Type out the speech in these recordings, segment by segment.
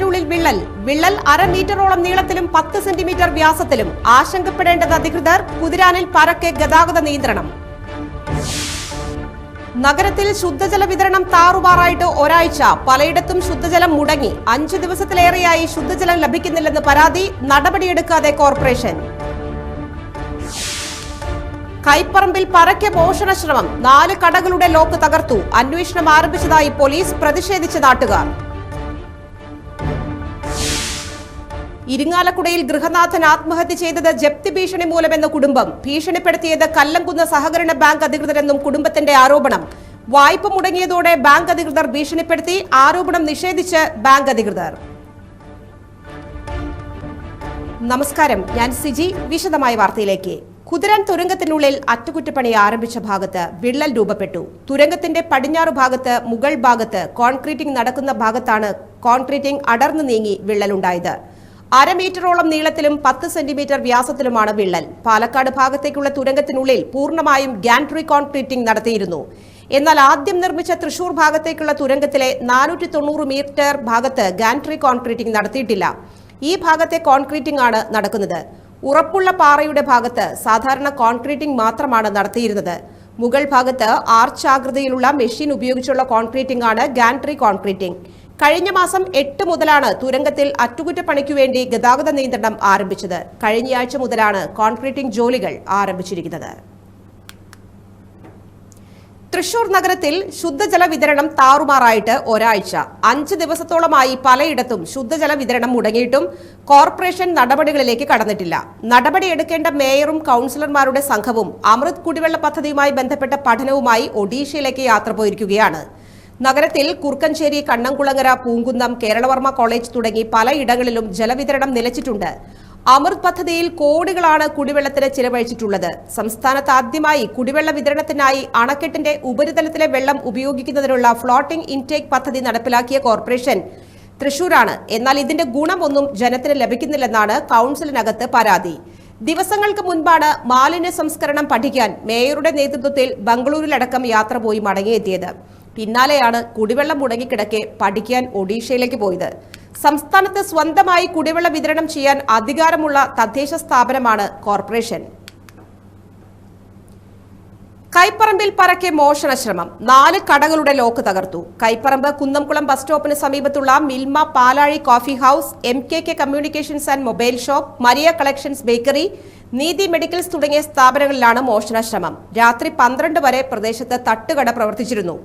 തുരങ്കത്തിനുള്ളിൽ വിള്ളൽ. വിള്ളൽ അര മീറ്ററോളം നീളത്തിലും പത്ത് സെന്റിമീറ്റർ വ്യാസത്തിലും ആശങ്കപ്പെടേണ്ടത് അധികൃതർ കുതിരാനിൽ പരക്കെ ഗതാഗത നിയന്ത്രണം. നഗരത്തിൽ ശുദ്ധജല വിതരണം താറുമാറായിട്ട് ഒരാഴ്ച. പലയിടത്തും ശുദ്ധജലം മുടങ്ങി. അഞ്ചു ദിവസത്തിലേറെയായി ശുദ്ധജലം ലഭിക്കുന്നില്ലെന്ന് പരാതി നടപടിയെടുക്കാതെ കോർപ്പറേഷൻ. കൈപ്പറമ്പിൽ പരക്കെ മോഷണ ശ്രമം നാല് കടകളുടെ ലോക്ക് തകർത്തു. അന്വേഷണം ആരംഭിച്ചതായി പോലീസ് പ്രതിഷേധിച്ച നാട്ടുകാർ. ഇരിങ്ങാലക്കുടയിൽ ഗൃഹനാഥൻ ആത്മഹത്യ ചെയ്തത് ജപ്തി ഭീഷണി മൂലമെന്ന കുടുംബം. ഭീഷണിപ്പെടുത്തിയത് കല്ലംകുന്ന് സഹകരണ ബാങ്ക് അധികൃതരെന്നും കുടുംബത്തിന്റെ ആരോപണം. വായ്പ മുടങ്ങിയതോടെ ബാങ്ക് അധികൃതർ ഭീഷണിപ്പെടുത്തി ആരോപണം നിഷേധിച്ച് ബാങ്ക് അധികൃതർ. നമസ്കാരം. ഞാൻ സിജി. വിശദമായ വാർത്തയിലേക്ക്. കുതിരാൻ തുരങ്കത്തിനുള്ളിൽ അറ്റകുറ്റപ്പണി ആരംഭിച്ച ഭാഗത്ത് വിള്ളൽ രൂപപ്പെട്ടു. തുരങ്കത്തിന്റെ പടിഞ്ഞാറ് ഭാഗത്ത് മുകൾ ഭാഗത്ത് കോൺക്രീറ്റിംഗ് നടക്കുന്ന ഭാഗത്താണ് കോൺക്രീറ്റിംഗ് അടർന്നു നീങ്ങി വിള്ളലുണ്ടായത്. അരമീറ്ററോളം നീളത്തിലും പത്ത് സെന്റിമീറ്റർ വ്യാസത്തിലുമാണ് വിള്ളൽ. പാലക്കാട് ഭാഗത്തേക്കുള്ള തുരങ്കത്തിനുള്ളിൽ പൂർണമായും ഗാൻട്രി കോൺക്രീറ്റിംഗ് നടത്തിയിരുന്നു. എന്നാൽ ആദ്യം നിർമ്മിച്ച തൃശൂർ ഭാഗത്തേക്കുള്ള തുരങ്കത്തിലെ നാനൂറ്റി തൊണ്ണൂറ് മീറ്റർ ഭാഗത്ത് ഗാൻട്രി കോൺക്രീറ്റിംഗ് നടത്തിയിട്ടില്ല. ഈ ഭാഗത്തെ കോൺക്രീറ്റിംഗ് ആണ് നടക്കുന്നത്. ഉറപ്പുള്ള പാറയുടെ ഭാഗത്ത് സാധാരണ കോൺക്രീറ്റിംഗ് മാത്രമാണ് നടത്തിയിരുന്നത്. മുകൾ ഭാഗത്ത് ആർച്ചാകൃതിയിലുള്ള മെഷീൻ ഉപയോഗിച്ചുള്ള കോൺക്രീറ്റിംഗ് ആണ് ഗാൻട്രി കോൺക്രീറ്റിംഗ്. കഴിഞ്ഞ മാസം എട്ട് മുതലാണ് തുരങ്കത്തിൽ അറ്റകുറ്റപ്പണിക്കു വേണ്ടി ഗതാഗത നിയന്ത്രണം ആരംഭിച്ചത്. കഴിഞ്ഞയാഴ്ച മുതലാണ് കോൺക്രീറ്റിംഗ് ജോലികൾ ആരംഭിച്ചിരിക്കുന്നത്. തൃശൂർ നഗരത്തിൽ ശുദ്ധജല വിതരണം താറുമാറായിട്ട് ഒരാഴ്ച. അഞ്ച് ദിവസത്തോളമായി പലയിടത്തും ശുദ്ധജല വിതരണം മുടങ്ങിയിട്ടും കോർപ്പറേഷൻ നടപടികളിലേക്ക് കടന്നിട്ടില്ല. നടപടിയെടുക്കേണ്ട മേയറും കൌൺസിലർമാരുടെ സംഘവും അമൃത് കുടിവെള്ള പദ്ധതിയുമായി ബന്ധപ്പെട്ട പഠനവുമായി ഒഡീഷയിലേക്ക് യാത്ര പോയിരിക്കുകയാണ്. നഗരത്തിൽ കുർക്കഞ്ചേരി കണ്ണംകുളങ്ങര പൂങ്കുന്നം കേരളവർമ്മ കോളേജ് തുടങ്ങി പലയിടങ്ങളിലും ജലവിതരണം നിലച്ചിട്ടുണ്ട്. അമൃത് പദ്ധതിയിൽ കോടികളാണ് കുടിവെള്ളത്തിന് ചിലവഴിച്ചിട്ടുള്ളത്. സംസ്ഥാനത്ത് ആദ്യമായി കുടിവെള്ള വിതരണത്തിനായി അണക്കെട്ടിന്റെ ഉപരിതലത്തിലെ വെള്ളം ഉപയോഗിക്കുന്നതിനുള്ള ഫ്ലോട്ടിംഗ് ഇൻടേക്ക് പദ്ധതി നടപ്പിലാക്കിയ കോർപ്പറേഷൻ തൃശൂരാണ്. എന്നാൽ ഇതിന്റെ ഗുണമൊന്നും ജനത്തിന് ലഭിക്കുന്നില്ലെന്നാണ് കൌൺസിലിനകത്ത് പരാതി. ദിവസങ്ങൾക്ക് മുൻപാണ് മാലിന്യ സംസ്കരണം പഠിക്കാൻ മേയറുടെ നേതൃത്വത്തിൽ ബംഗളൂരിലടക്കം യാത്ര പോയി മടങ്ങിയെത്തിയത്. പിന്നാലെയാണ് കുടിവെള്ളം മുടങ്ങിക്കിടക്കെ പഠിക്കാൻ ഒഡീഷയിലേക്ക് പോയത്. സംസ്ഥാനത്ത് സ്വന്തമായി കുടിവെള്ള വിതരണം ചെയ്യാൻ അധികാരമുള്ള തദ്ദേശ സ്ഥാപനമാണ് കോർപ്പറേഷൻ. കൈപ്പറമ്പിൽ പരക്കെ മോഷണശ്രമം. നാല് കടകളുടെ ലോക്ക് തകർത്തു. കൈപ്പറമ്പ് കുന്നംകുളം ബസ് സ്റ്റോപ്പിന് സമീപത്തുള്ള Milma Palazhi coffee house M K K communications and mobile shop Maria collections bakery Neethi medicals തുടങ്ങിയ സ്ഥാപനങ്ങളിലാണ് മോഷണശ്രമം. രാത്രി പന്ത്രണ്ട് വരെ പ്രദേശത്ത് തട്ടുകട പ്രവർത്തിച്ചിരുന്നു.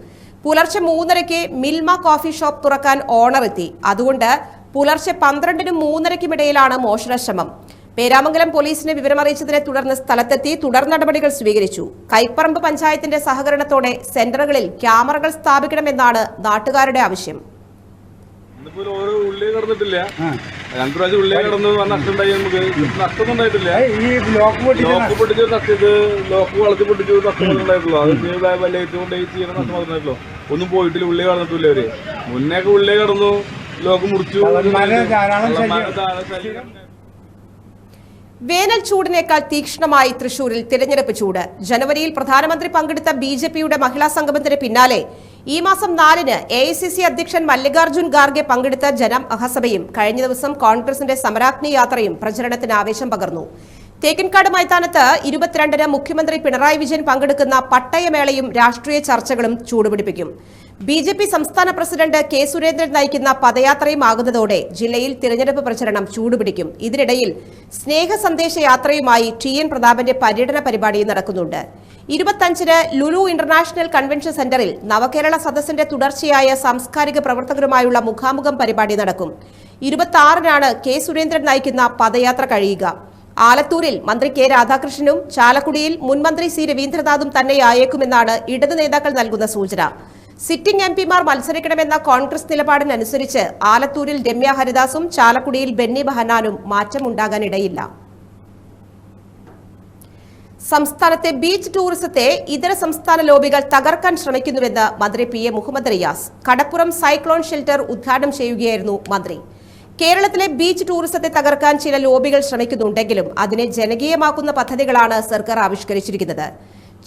പുലർച്ചെ മൂന്നരയ്ക്ക് മിൽമ കോഫി ഷോപ്പ് തുറക്കാൻ ഓണർ എത്തി അതുകൊണ്ട് പുലർച്ചെ പന്ത്രണ്ടിനും മൂന്നരയ്ക്കുമിടയിലാണ് മോഷണശ്രമം പേരാമംഗലം പോലീസിനെ വിവരമറിയിച്ചതിനെ തുടർന്ന് സ്ഥലത്തെത്തി തുടർ നടപടികൾ സ്വീകരിച്ചു. കൈപ്പറമ്പ് പഞ്ചായത്തിന്റെ സഹകരണത്തോടെ സെന്ററുകളിൽ ക്യാമറകൾ സ്ഥാപിക്കണമെന്നാണ് നാട്ടുകാരുടെ ആവശ്യം. ഇന്നിപ്പോ ഒരു ഓരോ ഉള്ളി കിടന്നിട്ടില്ല രണ്ടു പ്രാവശ്യം ഉള്ളി കിടന്ന് നഷ്ടമുണ്ടായി നമുക്ക്. നഷ്ടമൊന്നും ഉണ്ടായിട്ടില്ല. ഈ ലോക്ക് പൊട്ടിച്ച് ലോക്ക് പൊട്ടിച്ച് തട്ടിയത് ലോക്ക് വളർത്തി പൊട്ടിച്ച് നഷ്ടം ഉണ്ടായിട്ടുള്ളൂ അത് ഇനി വ- ഏറ്റവും ചെയ്യണ നഷ്ടം വന്നിട്ടുള്ളൂ ഒന്നും പോയിട്ടില്ല ഉള്ളി കടന്നിട്ടില്ല അവർ മുന്നേക്ക് ഉള്ളി കടന്നു ലോക്ക് മുറിച്ചു. വേനൽ ചൂടിനേക്കാൾ തീക്ഷ്ണമായി തൃശൂരിൽ തിരഞ്ഞെടുപ്പ് ചൂട്. ജനുവരിയിൽ പ്രധാനമന്ത്രി പങ്കെടുത്ത ബി ജെ പിയുടെ മഹിളാ സംഗമത്തിന് പിന്നാലെ ഈ മാസം നാലിന് എ ഐ സി സി അധ്യക്ഷൻ മല്ലികാർജുൻ ഖാർഗെ പങ്കെടുത്ത ജനമഹസഭയും കഴിഞ്ഞ ദിവസം കോൺഗ്രസിന്റെ സമരാഗ്നി യാത്രയും പ്രചരണത്തിന് ആവേശം പകർന്നു. തേക്കിൻകാട് മൈതാനത്ത് ഇരുപത്തിരണ്ടിന് മുഖ്യമന്ത്രി പിണറായി വിജയൻ പങ്കെടുക്കുന്ന പട്ടയമേളയും രാഷ്ട്രീയ ചർച്ചകളും ചൂടുപിടിപ്പിക്കും. ബി ജെ പി സംസ്ഥാന പ്രസിഡന്റ് കെ സുരേന്ദ്രൻ നയിക്കുന്ന പദയാത്രയും ആകുന്നതോടെ ജില്ലയിൽ തിരഞ്ഞെടുപ്പ് പ്രചരണം ചൂടുപിടിക്കും. ഇതിനിടയിൽ സ്നേഹ സന്ദേശ യാത്രയുമായി ടി എൻ പ്രതാപന്റെ പര്യടന പരിപാടിയും നടക്കുന്നുണ്ട്. ഇരുപത്തഞ്ചിന് ലുലു ഇന്റർനാഷണൽ കൺവെൻഷൻ സെന്ററിൽ നവകേരള സദസ്സിന്റെ തുടർച്ചയായ സാംസ്കാരിക പ്രവർത്തകരുമായുള്ള മുഖാമുഖം പരിപാടി നടക്കും. ഇരുപത്തി ആറിനാണ് കെ സുരേന്ദ്രൻ നയിക്കുന്ന പദയാത്ര കഴിയുക. ആലത്തൂരിൽ മന്ത്രി കെ രാധാകൃഷ്ണനും ചാലക്കുടിയിൽ മുൻമന്ത്രി സി രവീന്ദ്രനാഥും തന്നെയായേക്കുമെന്നാണ് ഇടത് നേതാക്കൾ നൽകുന്ന സൂചന. സിറ്റിംഗ് എം പിമാർ മത്സരിക്കണമെന്ന കോൺഗ്രസ് നിലപാടിനനുസരിച്ച് ആലത്തൂരിൽ രമ്യ ഹരിദാസും ചാലക്കുടിയിൽ ബെന്നി ബഹനാനും മാറ്റമുണ്ടാകാനിടയില്ല. സംസ്ഥാനത്തെ ബീച്ച് ടൂറിസത്തെ ഇതര സംസ്ഥാന ലോബികൾ തകർക്കാൻ ശ്രമിക്കുന്നുവെന്ന് മന്ത്രി പി എ മുഹമ്മദ് റിയാസ്. കടപ്പുറം സൈക്ലോൺ ഷെൽട്ടർ ഉദ്ഘാടനം ചെയ്യുകയായിരുന്നു മന്ത്രി. കേരളത്തിലെ ബീച്ച് ടൂറിസത്തെ തകർക്കാൻ ചില ലോബികൾ ശ്രമിക്കുന്നുണ്ടെങ്കിലും അതിനെ ജനകീയമാക്കുന്ന പദ്ധതികളാണ് സർക്കാർ ആവിഷ്കരിച്ചിരിക്കുന്നത്.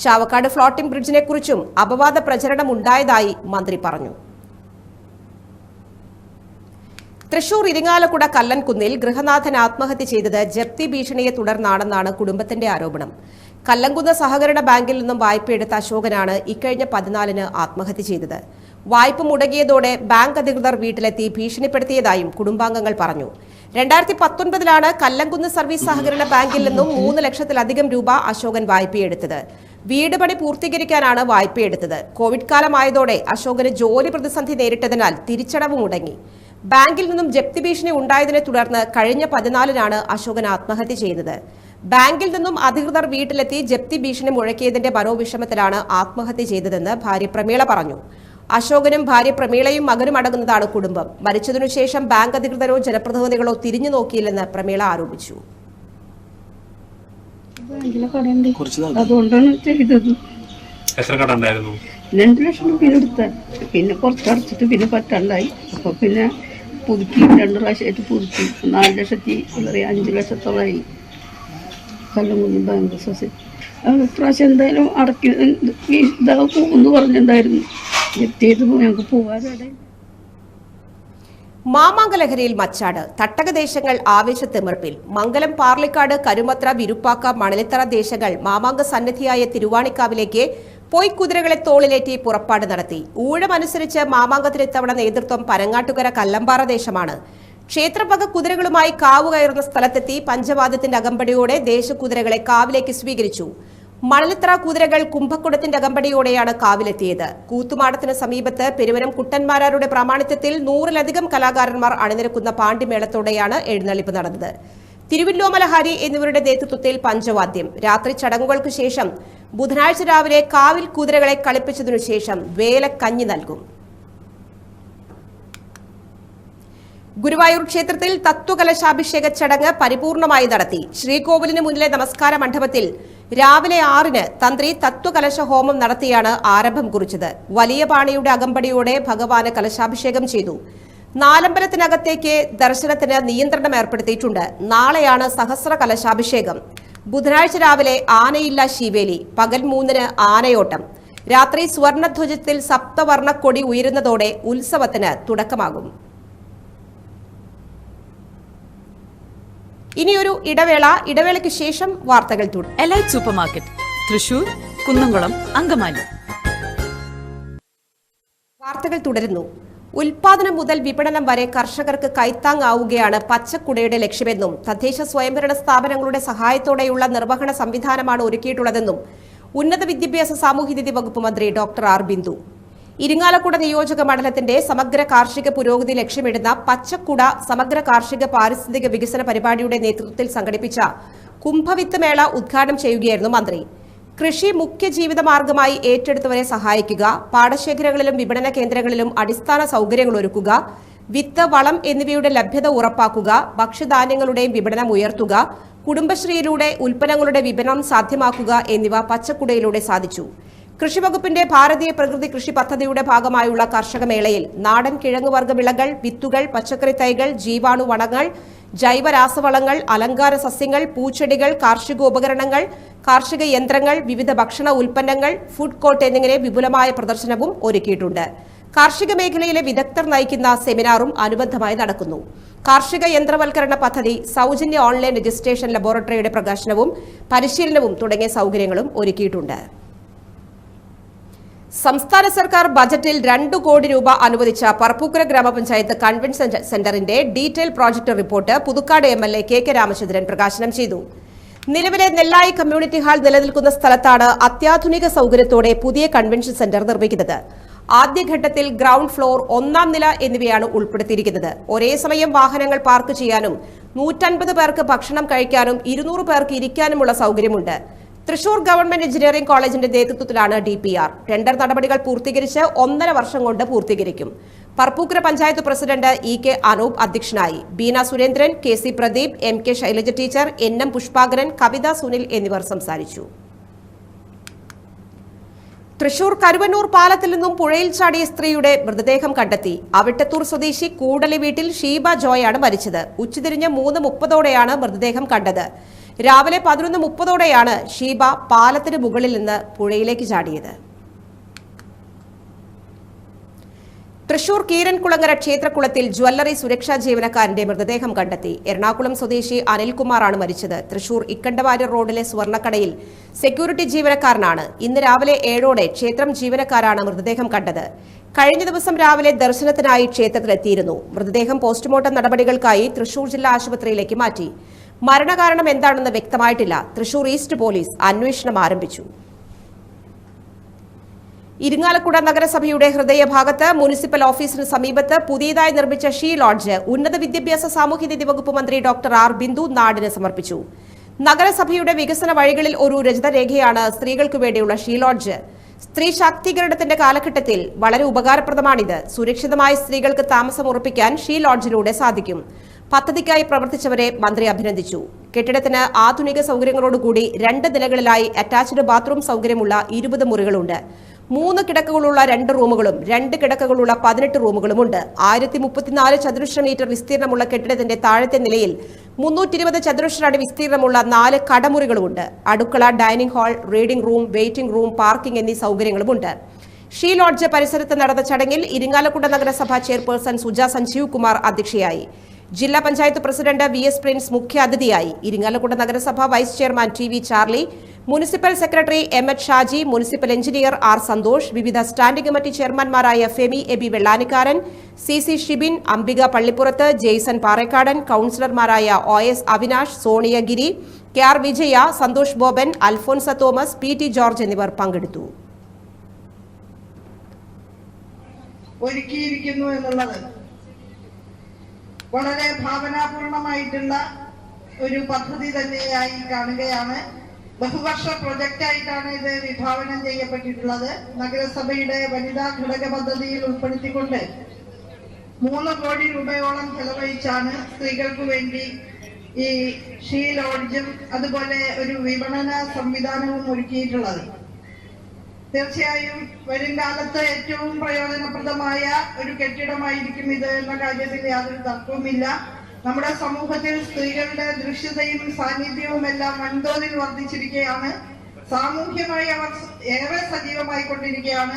ചാവക്കാട് ഫ്ലോട്ടിംഗ് ബ്രിഡ്ജിനെക്കുറിച്ചും അപവാദ പ്രചരണം ഉണ്ടായതായി മന്ത്രി പറഞ്ഞു. തൃശൂർ ഇരിങ്ങാലക്കുട കല്ലൻകുന്നിൽ ഗൃഹനാഥൻ ആത്മഹത്യ ചെയ്തത് ജപ്തി ഭീഷണിയെ തുടർന്നാണെന്നാണ് കുടുംബത്തിന്റെ ആരോപണം. കല്ലൻകുന്ന് സഹകരണ ബാങ്കിൽ നിന്നും വായ്പയെടുത്ത അശോകനാണ് ഇക്കഴിഞ്ഞ പതിനാലിന് ആത്മഹത്യ ചെയ്തത്. വായ്പ മുടങ്ങിയതോടെ ബാങ്ക് അധികൃതർ വീട്ടിലെത്തി ഭീഷണിപ്പെടുത്തിയതായും കുടുംബാംഗങ്ങൾ പറഞ്ഞു. രണ്ടായിരത്തി പത്തൊൻപതിലാണ് കല്ലംകുന്ന് സർവീസ് സഹകരണ ബാങ്കിൽ നിന്നും മൂന്ന് ലക്ഷത്തിലധികം രൂപ അശോകൻ വായ്പയെടുത്തത്. വീട് പണി പൂർത്തീകരിക്കാനാണ് വായ്പയെടുത്തത്. കോവിഡ് കാലമായതോടെ അശോകന് ജോലി പ്രതിസന്ധി നേരിട്ടതിനാൽ തിരിച്ചടവ് മുടങ്ങി. ബാങ്കിൽ നിന്നും ജപ്തി ഭീഷണി ഉണ്ടായതിനെ തുടർന്ന് കഴിഞ്ഞ പതിനാലിനാണ് അശോകൻ ആത്മഹത്യ ചെയ്യുന്നത് ബാങ്കിൽ നിന്നും അധികൃതർ വീട്ടിലെത്തി ജപ്തി ഭീഷണി മുഴക്കിയതിന്റെ മനോവിഷമത്തിലാണ് ആത്മഹത്യ ചെയ്തതെന്ന് ഭാര്യ പ്രമീള പറഞ്ഞു. അശോകനും ഭാര്യ പ്രമീളയും മകനും അടങ്ങുന്നതാണ് കുടുംബം. മരിച്ചതിനുശേഷം ബാങ്ക് അധികൃതരോ ജനപ്രതിനിധികളോ തിരിഞ്ഞു നോക്കിയില്ലെന്ന് പ്രമീള ആരോപിച്ചു. അതുകൊണ്ടാണ് ചെയ്തത്. എത്ര കട ഉണ്ടായിരുന്നു? രണ്ട് ലക്ഷം രൂപ എടുത്ത. പിന്നെ കുറച്ചടച്ചിട്ട് പിന്നെ പറ്റാണ്ടായി അപ്പൊ പിന്നെ പുതുക്കി രണ്ട് പ്രാവശ്യമായിട്ട് പുതുക്കി. നാല് ലക്ഷത്തി പറയാ അഞ്ച് ലക്ഷത്തോളമായി. കല്ലംകുന്ന് ബാങ്ക് സൊസൈറ്റി അത് ഇപ്രാവശ്യം എന്തായാലും അടക്കി ഇതാ പോകുമെന്ന് പറഞ്ഞിട്ടുണ്ടായിരുന്നു എത്തിയത് മാമാങ്കലഹരിയിൽ മച്ചാട് തട്ടകദേശങ്ങൾ ദേശങ്ങൾ ആവേശത്തിമിർപ്പിൽ മംഗലം പാർലിക്കാട് കരുമത്ര വിരുപ്പാക്ക മണലിത്തറ ദേശങ്ങൾ മാമാങ്ക സന്നിധിയായ തിരുവാണിക്കാവിലേക്ക് പൊയ്ക്കുതിരകളെ തോളിലേറ്റി പുറപ്പാട് നടത്തി. ഊഴമനുസരിച്ച് മാമാങ്കത്തിന് ഇത്തവണ നേതൃത്വം പരങ്ങാട്ടുകര കല്ലമ്പാറ ദേശമാണ്. ക്ഷേത്രപക കുതിരകളുമായി കാവുകയറുന്ന സ്ഥലത്തെത്തി പഞ്ചവാദ്യത്തിന്റെ അകമ്പടിയോടെ ദേശകുതിരകളെ കാവിലേക്ക് സ്വീകരിച്ചു. മണലിത്ര കുതിരകൾ കുംഭക്കുടത്തിന്റെ അകമ്പടിയോടെയാണ് കാവിലെത്തിയത്. കൂത്തുമാടത്തിന് സമീപത്ത് പെരുവരം കുട്ടന്മാരാരുടെ പ്രാമാണിത്യത്തിൽ നൂറിലധികം കലാകാരന്മാർ അണിനിരക്കുന്ന പാണ്ഡിമേളത്തോടെയാണ് എഴുന്നള്ളിപ്പ് നടന്നത്. തിരുവല്ലോമലഹാരി എന്നിവരുടെ നേതൃത്വത്തിൽ പഞ്ചവാദ്യം. രാത്രി ചടങ്ങുകൾക്ക് ശേഷം ബുധനാഴ്ച രാവിലെ കാവിൽ കുതിരകളെ കളിപ്പിച്ചതിനു ശേഷം വേലക്കഞ്ഞി നൽകും. ഗുരുവായൂർ ക്ഷേത്രത്തിൽ തത്വകലശാഭിഷേക ചടങ്ങ് പരിപൂർണമായി നടത്തി. ശ്രീകോവിലിന് മുന്നിലെ നമസ്കാര മണ്ഡപത്തിൽ രാവിലെ ആറിന് തന്ത്രി തത്വകലശ ഹോമം നടത്തിയാണ് ആരംഭം കുറിച്ചത്. വലിയ പാണിയുടെ അകമ്പടിയോടെ ഭഗവാന് കലശാഭിഷേകം ചെയ്തു. നാലമ്പലത്തിനകത്തേക്ക് ദർശനത്തിന് നിയന്ത്രണം ഏർപ്പെടുത്തിയിട്ടുണ്ട്. നാളെയാണ് സഹസ്ര കലശാഭിഷേകം. ബുധനാഴ്ച രാവിലെ ആനയില്ല ശിവേലി പകൽ മൂന്നിന് ആനയോട്ടം. രാത്രി സ്വർണധ്വജത്തിൽ സപ്തവർണ കൊടി ഉയരുന്നതോടെ ഉത്സവത്തിന് തുടക്കമാകും. ഇനിയൊരു ഇടവേള. ഇടവേളയ്ക്ക് ശേഷം വാർത്തകൾ തുടരും elite super market Thrissur Kunnamkulam Angamaly. വാർത്തകൾ തുടരുന്നു. ഉൽപാദനം മുതൽ വിപണനം വരെ കർഷകർക്ക് കൈത്താങ്ങാവുകയാണ് പച്ചക്കുടയുടെ ലക്ഷ്യമെന്നും തദ്ദേശ സ്വയംഭരണ സ്ഥാപനങ്ങളുടെ സഹായത്തോടെയുള്ള നിർവഹണ സംവിധാനമാണ് ഒരുക്കിയിട്ടുള്ളതെന്നും ഉന്നത വിദ്യാഭ്യാസ സാമൂഹ്യനീതി വകുപ്പ് മന്ത്രി ഡോക്ടർ ആർ ബിന്ദു. ഇരിങ്ങാലക്കുട നിയോജക മണ്ഡലത്തിന്റെ സമഗ്ര കാർഷിക പുരോഗതി ലക്ഷ്യമിടുന്ന പച്ചക്കുട സമഗ്ര കാർഷിക പാരിസ്ഥിതിക വികസന പരിപാടിയുടെ നേതൃത്വത്തിൽ സംഘടിപ്പിച്ച കുംഭവിത്ത് മേള ഉദ്ഘാടനം ചെയ്യുകയായിരുന്നു മന്ത്രി. കൃഷി മുഖ്യ ജീവിതമാർഗമായി ഏറ്റെടുത്തവരെ സഹായിക്കുക പാടശേഖരങ്ങളിലും വിപണന കേന്ദ്രങ്ങളിലും അടിസ്ഥാന സൗകര്യങ്ങൾ ഒരുക്കുക വിത്ത് വളം എന്നിവയുടെ ലഭ്യത ഉറപ്പാക്കുക ഭക്ഷ്യധാന്യങ്ങളുടെയും വിപണനം ഉയർത്തുക കുടുംബശ്രീയിലൂടെ ഉൽപ്പന്നങ്ങളുടെ വിപണനം സാധ്യമാക്കുക എന്നിവ പച്ചക്കുടയിലൂടെ സാധിച്ചു. കൃഷിവകുപ്പിന്റെ ഭാരതീയ പ്രകൃതി കൃഷി പദ്ധതിയുടെ ഭാഗമായുള്ള കർഷകമേളയിൽ നാടൻ കിഴങ്ങുവർഗ വിളകൾ വിത്തുകൾ പച്ചക്കറി തൈകൾ ജീവാണു വളങ്ങൾ ജൈവരാസവളങ്ങൾ അലങ്കാര സസ്യങ്ങൾ പൂച്ചെടികൾ കാർഷിക ഉപകരണങ്ങൾ കാർഷിക യന്ത്രങ്ങൾ വിവിധ ഭക്ഷണ ഉൽപ്പന്നങ്ങൾ ഫുഡ് കോർട്ട് എന്നിങ്ങനെ വിപുലമായ പ്രദർശനവും ഒരുക്കിയിട്ടുണ്ട്. കാർഷിക മേഖലയിലെ വിദഗ്ധർ നയിക്കുന്ന സെമിനാറും അനുബന്ധമായി നടക്കുന്നു. കാർഷിക യന്ത്രവൽക്കരണ പദ്ധതി സൗജന്യ ഓൺലൈൻ രജിസ്ട്രേഷൻ ലബോറട്ടറിയുടെ പ്രകാശനവും പരിശീലനവും തുടങ്ങിയ സൗകര്യങ്ങളും ഒരുക്കിയിട്ടുണ്ട്. സംസ്ഥാന സർക്കാർ ബജറ്റിൽ രണ്ടു കോടി രൂപ അനുവദിച്ച പറപ്പൂക്കര ഗ്രാമപഞ്ചായത്ത് കൺവെൻഷൻ സെന്ററിന്റെ detail project report Puthukkad M L A K K Ramachandran പ്രകാശനം ചെയ്തു. നിലവിലെ നെല്ലായി കമ്മ്യൂണിറ്റി ഹാൾ നിലനിൽക്കുന്ന സ്ഥലത്താണ് അത്യാധുനിക സൗകര്യത്തോടെ പുതിയ കൺവെൻഷൻ സെന്റർ നിർമ്മിക്കുന്നത്. ആദ്യഘട്ടത്തിൽ ഗ്രൗണ്ട് ഫ്ലോർ ഒന്നാം നില എന്നിവയാണ് ഉൾപ്പെടുത്തിയിരിക്കുന്നത്. ഒരേ സമയം വാഹനങ്ങൾ പാർക്ക് ചെയ്യാനും നൂറ്റൻപത് പേർക്ക് ഭക്ഷണം കഴിക്കാനും ഇരുന്നൂറ് പേർക്ക് ഇരിക്കാനുമുള്ള സൗകര്യമുണ്ട്. തൃശൂർ ഗവൺമെന്റ് എഞ്ചിനീയറിംഗ് കോളേജിന്റെ നേതൃത്വത്തിലാണ് ഡി പി ആർ ടെൻഡർ നടപടികൾ പൂർത്തീകരിച്ച് ഒന്നര വർഷം കൊണ്ട് പൂർത്തീകരിക്കും. Parappukkara panchayat president E K Anoop അധ്യക്ഷനായി. Beena Surendran K C Pradeep M K Shailaja teacher N M Pushpakaran Kavitha Sunil എന്നിവർ സംസാരിച്ചു. തൃശൂർ കരുവന്നൂർ പാലത്തിൽ നിന്നും പുഴയിൽ ചാടിയ സ്ത്രീയുടെ മൃതദേഹം കണ്ടെത്തി. അവിട്ടത്തൂർ സ്വദേശി കൂടലി വീട്ടിൽ ഷീബ ജോയാണ് മരിച്ചത്. ഉച്ചതിരിഞ്ഞ് മൂന്ന് മുപ്പതോടെയാണ് മൃതദേഹം കണ്ടത്. രാവിലെ പതിനൊന്ന് മുപ്പതോടെയാണ് ഷീബ പാലത്തിന് മുകളിൽ നിന്ന് പുഴയിലേക്ക് ചാടിയത്. തൃശൂർ കീരൻകുളങ്ങര ക്ഷേത്രക്കുളത്തിൽ ജ്വല്ലറി സുരക്ഷാ ജീവനക്കാരന്റെ മൃതദേഹം കണ്ടെത്തി. എറണാകുളം സ്വദേശി അനിൽകുമാറാണ് മരിച്ചത്. തൃശൂർ ഇക്കണ്ടവാര്യർ റോഡിലെ സ്വർണക്കടയിൽ സെക്യൂരിറ്റി ജീവനക്കാരനാണ്. ഇന്ന് രാവിലെ ഏഴോടെ ക്ഷേത്രം ജീവനക്കാരാണ് മൃതദേഹം കണ്ടത്. കഴിഞ്ഞ ദിവസം രാവിലെ ദർശനത്തിനായി ക്ഷേത്രത്തിലെത്തിയിരുന്നു. മൃതദേഹം പോസ്റ്റ്മോർട്ടം നടപടികൾക്കായി തൃശൂർ ജില്ലാ ആശുപത്രിയിലേക്ക് മാറ്റി. മരണകാരണം എന്താണെന്ന് വ്യക്തമായിട്ടില്ല. തൃശൂർ ഈസ്റ്റ് പോലീസ് അന്വേഷണം ആരംഭിച്ചു. ഇരിങ്ങാലക്കുട നഗരസഭയുടെ ഹൃദയഭാഗത്ത് മുനിസിപ്പൽ ഓഫീസിന് സമീപത്ത് പുതിയതായി നിർമ്മിച്ച ഷീ ലോഡ്ജ് ഉന്നത വിദ്യാഭ്യാസ സാമൂഹ്യനീതി വകുപ്പ് മന്ത്രി ഡോക്ടർ ആർ ബിന്ദു നാടിന് സമർപ്പിച്ചു. നഗരസഭയുടെ വികസന വഴികളിൽ ഒരു രചിതരേഖയാണ് സ്ത്രീകൾക്കു വേണ്ടിയുള്ള ഷീ ലോഡ്ജ്. സ്ത്രീ ശാക്തീകരണത്തിന്റെ കാലഘട്ടത്തിൽ വളരെ ഉപകാരപ്രദമാണിത്. സുരക്ഷിതമായ സ്ത്രീകൾക്ക് താമസം ഉറപ്പിക്കാൻ ഷീ ലോഡ്ജിലൂടെ സാധിക്കും. പദ്ധതിക്കായി പ്രവർത്തിച്ചവരെ മന്ത്രി അഭിനന്ദിച്ചു. കെട്ടിടത്തിന് ആധുനിക സൗകര്യങ്ങളോടുകൂടി രണ്ട് നിലകളിലായി അറ്റാച്ച്ഡ് ബാത്റൂം സൗകര്യമുള്ള ഇരുപത് മുറികളുണ്ട്. മൂന്ന് കിടക്കകളുള്ള രണ്ട് റൂമുകളും രണ്ട് കിടക്കകളുള്ള പതിനെട്ട് റൂമുകളുമുണ്ട്. ആയിരത്തി മുപ്പത്തിനാല് ചതുരശ്ര മീറ്റർ വിസ്തീർണമുള്ള കെട്ടിടത്തിന്റെ താഴത്തെ നിലയിൽ മുന്നൂറ്റി ഇരുപത് ചതുരശ്ര അടി വിസ്തീർണമുള്ള നാല് കടമുറികളുമുണ്ട്. അടുക്കള dining hall reading room waiting room parking എന്നീ സൗകര്യങ്ങളുമുണ്ട്. ഷീ ലോഡ്ജ് പരിസരത്ത് നടന്ന ചടങ്ങിൽ ഇരിങ്ങാലക്കുട നഗരസഭ ചെയർപേഴ്സൺ സുജ സഞ്ജീവ് കുമാർ അധ്യക്ഷയായി. ജില്ലാ panchayat president V S Prince മുഖ്യാതിഥിയായി. ഇരിങ്ങാലക്കുട നഗരസഭ vice chairman T V Charlie municipal secretary M H Shaji municipal engineer R Santhosh വിവിധ സ്റ്റാൻഡിംഗ് കമ്മിറ്റി ചെയർമാൻമാരായ Femy Eby Vellanikkaran C C Shibin Ambika Pallippurath Jaison Parekkadan കൌൺസിലർമാരായ O S Avinash Sonia Giri K R Vijaya Santhosh Boban Alphonsa Thomas P T George എന്നിവർ പങ്കെടുത്തു. ഒരുക്കിയിരിക്കുന്നു എന്നുള്ളത് വളരെ ഭാവനാപൂർണമായിട്ടുള്ള ഒരു പദ്ധതി തന്നെയായി കാണുകയാണ്. ബഹുവർഷ പ്രൊജക്റ്റ് ആയിട്ടാണ് ഇത് വിഭാവനം ചെയ്യപ്പെട്ടിട്ടുള്ളത്. നഗരസഭയുടെ വനിതാ ഘടക പദ്ധതിയിൽ ഉൾപ്പെടുത്തിക്കൊണ്ട് മൂന്ന് കോടി രൂപയോളം ചെലവഴിച്ചാണ് സ്ത്രീകൾക്ക് വേണ്ടി ഈ ഷീ ലോഡ്ജും അതുപോലെ ഒരു വിപണന സംവിധാനവും ഒരുക്കിയിട്ടുള്ളത്. തീർച്ചയായും വരും കാലത്ത് ഏറ്റവും പ്രയോജനപ്രദമായ ഒരു കെട്ടിടമായിരിക്കും ഇത് എന്ന കാര്യത്തിൽ യാതൊരു തർക്കവുമില്ല. നമ്മുടെ സമൂഹത്തിൽ സ്ത്രീകളുടെ ദൃശ്യതയും സാന്നിധ്യവും എല്ലാം വൻതോതിൽ വർദ്ധിച്ചിരിക്കുകയാണ്. സാമൂഹ്യമായി അവർ ഏറെ സജീവമായി കൊണ്ടിരിക്കുകയാണ്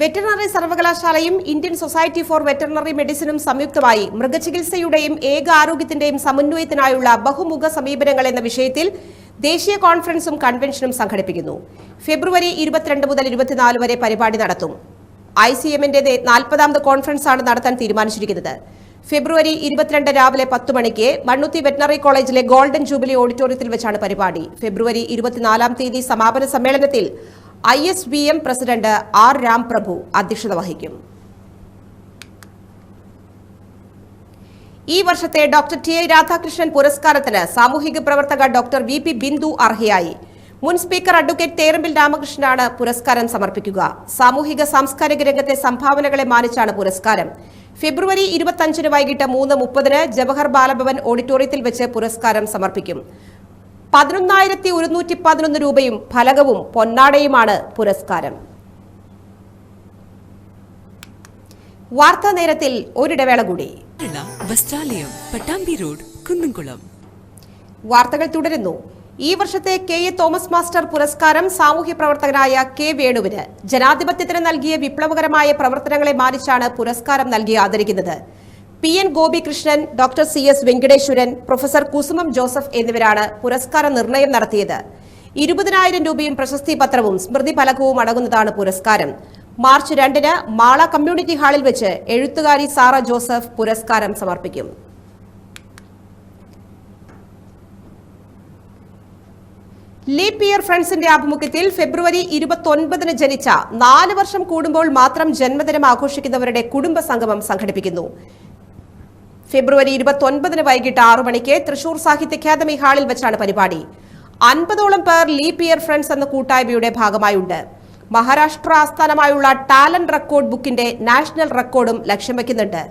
വെറ്ററിനറി സർവകലാശാലയും ഇന്ത്യൻ സൊസൈറ്റി ഫോർ വെറ്ററിനറി മെഡിസിനും സംയുക്തമായി മൃഗചികിത്സയുടെയും ഏക ആരോഗ്യത്തിന്റെയും സമന്വയത്തിനായുള്ള ബഹുമുഖ സമീപനങ്ങൾ എന്ന വിഷയത്തിൽ ദേശീയ കോൺഫറൻസും കൺവെൻഷനും സംഘടിപ്പിക്കുന്നു. ഫെബ്രുവരി ഇരുപത്തിരണ്ട് മുതൽ ഇരുപത്തിനാല് വരെ പരിപാടി നടത്തും. ഐ സി എമ്മിന്റെ നാൽപ്പതാമത് കോൺഫറൻസാണ് നടത്താൻ തീരുമാനിച്ചിരിക്കുന്നത്. ഫെബ്രുവരി ഇരുപത്തിരണ്ട് രാവിലെ പത്ത് മണിക്ക് മണ്ണുത്തി വെറ്റിനറി കോളേജിലെ ഗോൾഡൻ ജൂബിലി ഓഡിറ്റോറിയത്തിൽ വെച്ചാണ് പരിപാടി. ഫെബ്രുവരി ഇരുപത്തിനാലാം തീയതി സമാപന സമ്മേളനത്തിൽ I S M president R Ramprabhu അധ്യക്ഷത വഹിക്കും. ഈ വർഷത്തെ ഡോക്ടർ ടി ഐ രാധാകൃഷ്ണൻ പുരസ്കാരത്തിന് സാമൂഹിക പ്രവർത്തക ഡോക്ടർ വി പി ബിന്ദു അർഹയായി. മുൻ സ്പീക്കർ അഡ്വക്കേറ്റ് തേരമ്പിൽ രാമകൃഷ്ണനാണ് പുരസ്കാരം സമർപ്പിക്കുക. സാമൂഹിക സാംസ്കാരിക രംഗത്തെ സംഭാവനകളെ മാനിച്ചാണ് പുരസ്കാരം. ഫെബ്രുവരി ഇരുപത്തഞ്ചിന് വൈകിട്ട് മൂന്ന് മുപ്പതിന് ജവഹർ ബാലഭവൻ ഓഡിറ്റോറിയത്തിൽ വെച്ച് പുരസ്കാരം സമർപ്പിക്കും. പതിനൊന്നായിരത്തി ഒരുന്നൂറ്റി പതിനൊന്ന് രൂപയും ഫലകവും പൊന്നാടയുമാണ് പുരസ്കാരം. വാർത്താ നേരത്തിൽ ഒരിടവേള കൂടി. റോഡ് വാർത്തകൾ തുടരുന്നു. ഈ വർഷത്തെ കെ എ തോമസ് മാസ്റ്റർ പുരസ്കാരം സാമൂഹ്യ പ്രവർത്തകനായ കെ വേണുവിന് ജനാധിപത്യത്തിന് നൽകിയ വിപ്ലവകരമായ പ്രവർത്തനങ്ങളെ മാനിച്ചാണ് പുരസ്കാരം നൽകി ആദരിക്കുന്നത്. P N Gopikrishnan doctor C S Venkateswaran professor Kusumam Joseph എന്നിവരാണ് പുരസ്കാര നിർണയം നടത്തിയത്. ഇരുപതിനായിരം രൂപയും പ്രശസ്തി പത്രവും സ്മൃതി ഫലകവും അടങ്ങുന്നതാണ് പുരസ്കാരം. മാർച്ച് രണ്ടിന് മാള കമ്മ്യൂണിറ്റി ഹാളിൽ വെച്ച് എഴുത്തുകാരി സാറ ജോസഫ് പുരസ്കാരം സമർപ്പിക്കും. ലീപ് ഇയർ ഫ്രണ്ട്സിന്റെ ആഭിമുഖ്യത്തിൽ ഫെബ്രുവരി ഇരുപത്തൊൻപതിന് ജനിച്ച നാല് വർഷം കൂടുമ്പോൾ മാത്രം ജന്മദിനം ആഘോഷിക്കുന്നവരുടെ കുടുംബ സംഗമം സംഘടിപ്പിക്കുന്നു. ഫെബ്രുവരി ഇരുപത്തൊൻപതിന് വൈകിട്ട് ആറു മണിക്ക് തൃശൂർ സാഹിത്യ അക്കാദമി ഹാളിൽ വെച്ചാണ് പരിപാടി. അൻപതോളം പേർ ലീപ് ഇയർ ഫ്രണ്ട്സ് എന്ന കൂട്ടായ്മയുടെ ഭാഗമായുണ്ട്. മഹാരാഷ്ട്ര ആസ്ഥാനമായുള്ള ടാലന്റ് റെക്കോർഡ് ബുക്കിന്റെ നാഷണൽ റെക്കോർഡും ലക്ഷ്യം വയ്ക്കുന്നുണ്ട്.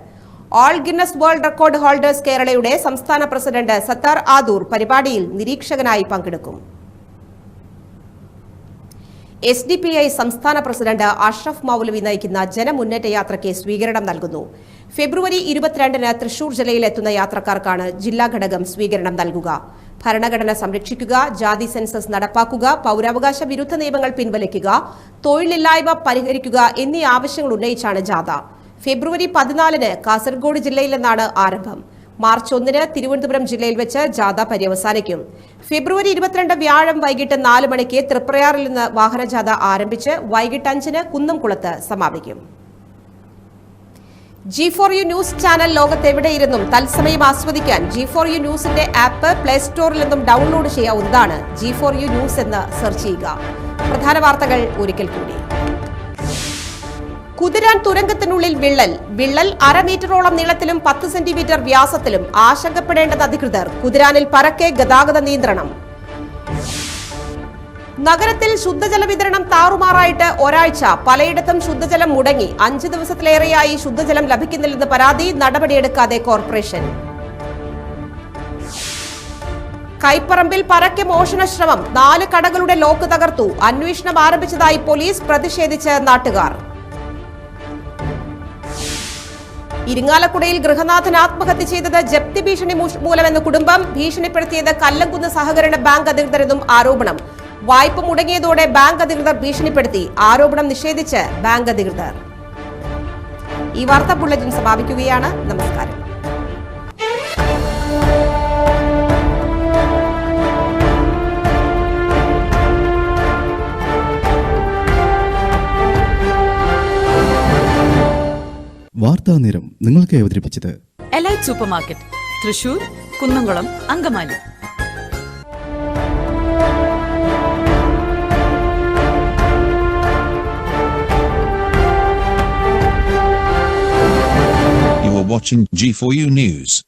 All Guinness world record holders കേരളയുടെ സംസ്ഥാന പ്രസിഡന്റ് സത്താർ ആദൂർ പരിപാടിയിൽ നിരീക്ഷകനായി പങ്കെടുക്കും. എസ് ഡി പി ഐ സംസ്ഥാന പ്രസിഡന്റ് അഷ്റഫ് മൗലവി നയിക്കുന്ന ജനമുന്നേറ്റ യാത്രയ്ക്ക് സ്വീകരണം നൽകുന്നു. ഫെബ്രുവരി ഇരുപത്തിരണ്ടിന് തൃശൂർ ജില്ലയിലെത്തുന്ന യാത്രക്കാർക്കാണ് ജില്ലാ ഘടകം സ്വീകരണം നൽകുക. ഭരണഘടന സംരക്ഷിക്കുക ജാതി സെൻസസ് നടപ്പാക്കുക പൗരാവകാശ വിരുദ്ധ നിയമങ്ങൾ പിൻവലിക്കുക തൊഴിലില്ലായ്മ പരിഹരിക്കുക എന്നീ ആവശ്യങ്ങൾ ഉന്നയിച്ചാണ് ജാഥ. ഫെബ്രുവരി പതിനാലിന് കാസർഗോഡ് ജില്ലയിൽ നിന്നാണ് ആരംഭം. മാർച്ച് ഒന്നിന് തിരുവനന്തപുരം ജില്ലയിൽ വെച്ച് ജാഥ പര്യവസാനിക്കും. ഫെബ്രുവരി ഇരുപത്തിരണ്ട് വ്യാഴം വൈകിട്ട് നാല് മണിക്ക് തൃപ്രയാറിൽ നിന്ന് വാഹനജാഥ ആരംഭിച്ച് വൈകിട്ട് അഞ്ചിന് കുന്നംകുളത്ത് സമാപിക്കും. G four U news channel ലോകത്തെവിടെയിരുന്നും തത്സമയം ആസ്വദിക്കാൻ ജി ഫോർ യു ന്യൂസിന്റെ ആപ്പ് പ്ലേ സ്റ്റോറിൽ നിന്നും ഡൗൺലോഡ് ചെയ്യാവുന്നതാണ് ജി ഫോർ യു ന്യൂസ് എന്ന് സെർച്ച് ചെയ്യുക. പ്രധാന വാർത്തകൾ ഒരിക്കൽ കൂടി. കുതിരാൻ തുരങ്കത്തിനുള്ളിൽ വിള്ളൽ. വിള്ളൽ അരമീറ്ററോളം നീളത്തിലും പത്ത് സെന്റിമീറ്റർ വ്യാസത്തിലും ആശങ്കപ്പെടേണ്ടത് അധികൃതർ. കുതിരാനിൽ പരക്കെ ഗതാഗത നിയന്ത്രണം. നഗരത്തിൽ ശുദ്ധജല വിതരണം താറുമാറായിട്ട് ഒരാഴ്ച പലയിടത്തും ശുദ്ധജലം മുടങ്ങി. അഞ്ച് ദിവസത്തിലേറെയായി ശുദ്ധജലം ലഭിക്കുന്നില്ലെന്ന് പരാതി നടപടിയെടുക്കാതെ കോർപ്പറേഷൻ. കൈപ്പറമ്പിൽ പരക്കെ മോഷണ ശ്രമം. നാല് കടകളുടെ ലോക്ക് തകർത്തു. അന്വേഷണം ആരംഭിച്ചതായി പോലീസ് പ്രതിഷേധിച്ച് നാട്ടുകാർ. ഇരിങ്ങാലക്കുടയിൽ ഗൃഹനാഥൻ ആത്മഹത്യ ചെയ്തത് ജപ്തി ഭീഷണി മൂലമെന്ന് കുടുംബം ഭീഷണിപ്പെടുത്തിയത് കല്ലംകുന്ന് സഹകരണ ബാങ്ക് അധികൃതരെന്നും ആരോപണം. വായ്പ മുടങ്ങിയതോടെ ബാങ്ക് അധികൃതർ ഭീഷണിപ്പെടുത്തി. ആരോപണം നിഷേധിച്ച് ബാങ്ക് അധികൃതർ. ഈ വാർത്താ ബുള്ളറ്റിൻ സമാപിക്കുകയാണ്. നമസ്കാരം. വാർത്താ നേരം നിങ്ങൾക്ക് അവതരിപ്പിച്ചത് elite super market Thrissur Kunnamkulam Angamaly. Watching G4U News.